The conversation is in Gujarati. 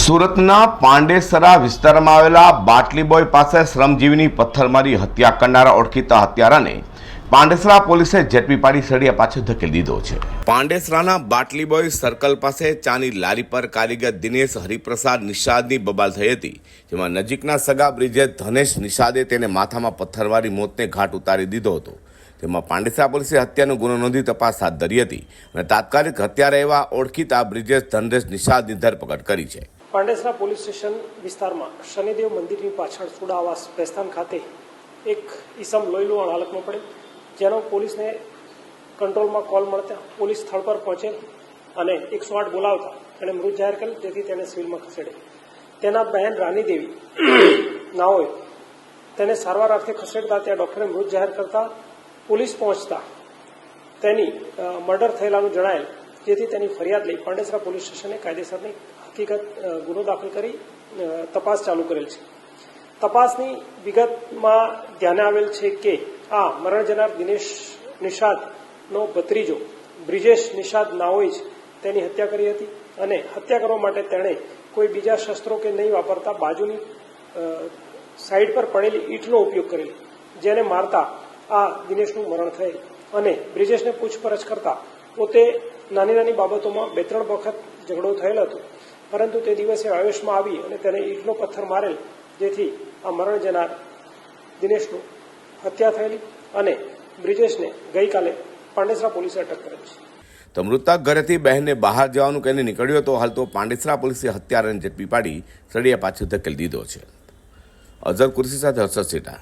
સુરતના પાંડેસરા વિસ્તારમાં આવેલા બાટલી બોય પાસે શ્રમજીવીની પથ્થરમારી હત્યા કરનારા ઓળખીતા હત્યારાને પાંડેસરા પોલીસે ઝડપી પાડી સળિયા પાછળ ધકેલી દીધો છે. પાંડેસરાના બાટલી બોય સર્કલ પાસે ચાની લારી પર કારીગર દિનેશ હરિપ્રસાદ નિષાદની બબાલ થઈ હતી, જેમાં નજીકના સગા બ્રિજે ધનેશ નિષાદે તેને માથામાં પથ્થરવારી મોતને ઘાટ ઉતારી દીધો હતો. તેમાં પાંડેસરા પોલીસે હત્યાનો ગુનો નોંધી તપાસ હાથ ધરી હતી અને તાત્કાલિક હત્યા એવા ઓળખીતા બ્રિજેશ ધનરેશ નિષાદની ધરપકડ કરી છે. પાંડેસરા પોલીસ સ્ટેશન વિસ્તારમાં શનિદેવ મંદિરની પાછળ સુડાવાસ પ્રસ્થાન ખાતે એક ઈસમ લોહીલુહાણ હાલતમાં પડ્યો જેનો પોલીસને કંટ્રોલમાં કોલ મળતા પોલીસ સ્થળ પર પહોંચેલ અને એકસો આઠ બોલાવતા તેણે મૃત જાહેર કરેલ જેથી તેને સિવિલમાં ખસેડે તેના બહેન રાની દેવી નાઓએ તેને સારવાર અર્થે ખસેડતા ત્યાં ડોક્ટરે મૃત જાહેર કરતા પોલીસ પહોંચતા તેની મર્ડર થયેલાનું જણાયેલ જેથી તેની ફરિયાદ લઈ પાંડેસરા પોલીસ સ્ટેશને કાયદેસરની હકીકત ગુનો દાખલ કરી તપાસ ચાલુ કરેલ છે. તપાસની વિગતમાં ધ્યાને આવેલ છે કે આ મરણ જનાર દિનેશ નિષાદનો ભત્રીજો બ્રિજેશ નિષાદ નાઓઈ જ તેની હત્યા કરી હતી અને હત્યા કરવા માટે તેણે કોઈ બીજા શસ્ત્રો કે નહીં વાપરતા બાજુની સાઈડ પર પડેલી ઈંટનો ઉપયોગ કરેલો, જેને મારતા આ દિનેશનું મરણ થયેલ. અને બ્રિજેશને પૂછપરછ કરતા પોતે નાની નાની બાબતોમાં બે ત્રણ વખત ઝઘડો થયેલ હતો. પરંતુ તે દિવસે આયુષમાં આવી અને તેને ઈટનો પથ્થર મારેલ, જેથી આ મરણ જનાર દિનેશનું હત્યા થયેલી અને બ્રિજેશને ગઈકાલે પાંડેસરા પોલીસે અટક કરેલ છે. તો મૃતક ઘરેથી બહેનને બહાર જવાનું કહીને નીકળ્યો હતો, હાલ તો પાંડેસરા પોલીસે હત્યારાને ઝડપી પાડી સળિયા પાછું ધકેલી દીધો છે. અઝર કુર્સી સાથે હર્ષદ સેટા.